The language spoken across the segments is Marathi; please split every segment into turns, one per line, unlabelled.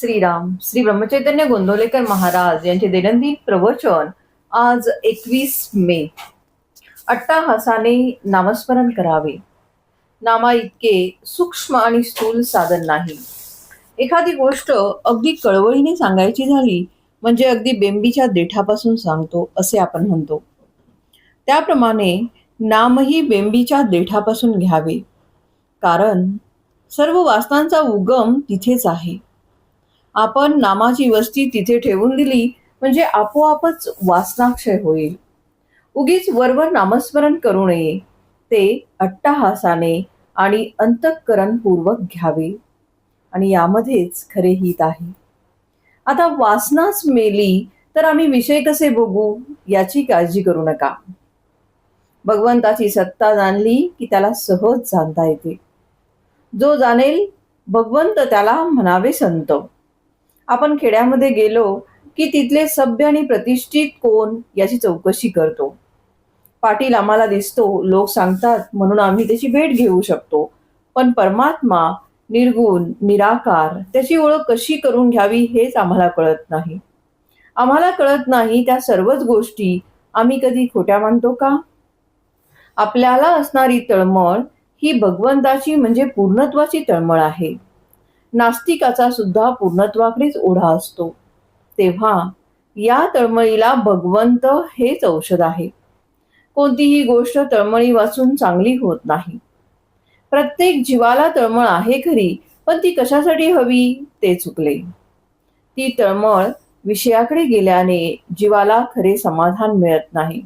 श्रीराम श्री ब्रह्मचैतन्य गोंदवलेकर महाराज यांचे दैनंदिन प्रवचन आज एकवीस मे. अट्टाहासाने नामस्मरण करावे. नामा इतके सूक्ष्म आणि स्थूल साधन नाही. एखादी गोष्ट अगदी कळवळीने सांगायची झाली म्हणजे अगदी बेंबीच्या देठापासून सांगतो असे आपण म्हणतो. त्याप्रमाणे नामही बेंबीच्या देठापासून घ्यावे. कारण सर्व वासनांचा उगम तिथेच आहे. आपण नामाची वस्ती तिथे ठेवून दिली म्हणजे आपोआपच वासनाक्षय होईल. उगीच वरवर नामस्मरण करू नये ते अट्टहासाने आणि अंतःकरणपूर्वक घ्यावे. आणि यामध्येच खरे हित आहे. आता वासनाच मेली तर आम्ही विषय कसे बघू याची काळजी करू नका. भगवंताची सत्ता जाणली की त्याला सहज जाणता येते. जो जाणेल भगवंत त्याला म्हणावे संत. आपण खेड्यामध्ये गेलो की तिथले सभ्य आणि प्रतिष्ठित कोण याची चौकशी करतो. पाटील आम्हाला दिसतो लोक सांगतात म्हणून आम्ही त्याची भेट घेऊ शकतो. पण परमात्मा निर्गुण निराकार त्याची ओळख कशी करून घ्यावी हेच आम्हाला कळत नाही. आम्हाला कळत नाही त्या सर्वच गोष्टी आम्ही कधी खोट्या मानतो का? आपल्याला असणारी तळमळ ही भगवंताची म्हणजे पूर्णत्वाची तळमळ आहे. नास्तिकाचा सुद्धा पूर्णत्वाकडेच ओढा असतो. तेव्हा या तळमळीला भगवंत हेच औषध आहे. कोणतीही गोष्ट तळमळी वाचून चांगली होत नाही. प्रत्येक जीवाला तळमळ आहे खरी पण ती कशासाठी हवी ते चुकले. ती तळमळ विषयाकडे गेल्याने जीवाला खरे समाधान मिळत नाही.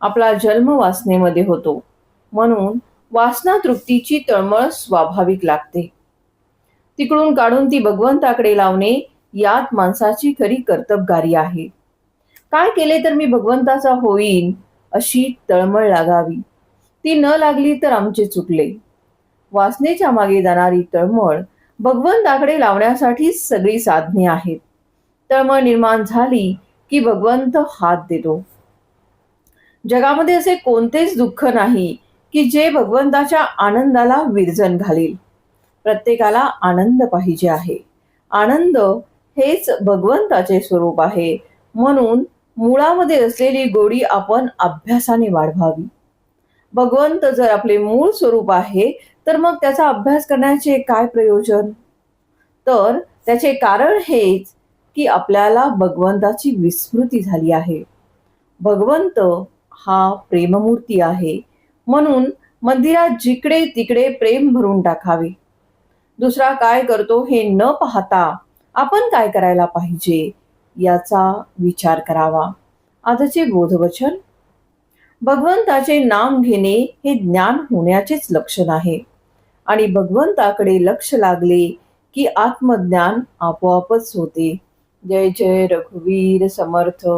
आपला जन्म वासनेमध्ये होतो. म्हणून वासना तृप्तीची तळमळ स्वाभाविक लागते. तिकडून काढून ती भगवंताकडे लावणे यात माणसाची खरी कर्तबगारी आहे. काय केले तर मी भगवंताचा होईन अशी तळमळ लागावी. ती न लागली तर आमचे चुकले. वासनेच्या मागे जाणारी तळमळ भगवंताकडे लावण्यासाठी सगळी साधने आहेत. तळमळ निर्माण झाली की भगवंत हात देतो. जगामध्ये असे कोणतेच दुःख नाही की जे भगवंताच्या आनंदाला विरजन घालील. प्रत्येकाला आनंद पाहिजे आहे. आनंद हेच भगवंताचे स्वरूप आहे. म्हणून मुळामध्ये असलेली गोडी आपण अभ्यासाने वाढवावी. भगवंत जर आपले मूळ स्वरूप आहे तर मग त्याचा अभ्यास करण्याचे काय प्रयोजन? तर त्याचे कारण हेच की आपल्याला भगवंताची विस्मृती झाली आहे. भगवंत हा प्रेममूर्ती आहे. म्हणून मंदिरात जिकडे तिकडे प्रेम भरून टाकावे. दुसरा काय करतो हे न पाहता आपण काय करायला पाहिजे याचा विचार करावा. आजचे बोधवचन. भगवंताचे नाम घेणे हे ज्ञान होण्याचेच लक्षण आहे. आणि भगवंताकडे लक्ष लागले की आत्मज्ञान आपोआपच होते. जय जय रघुवीर समर्थ.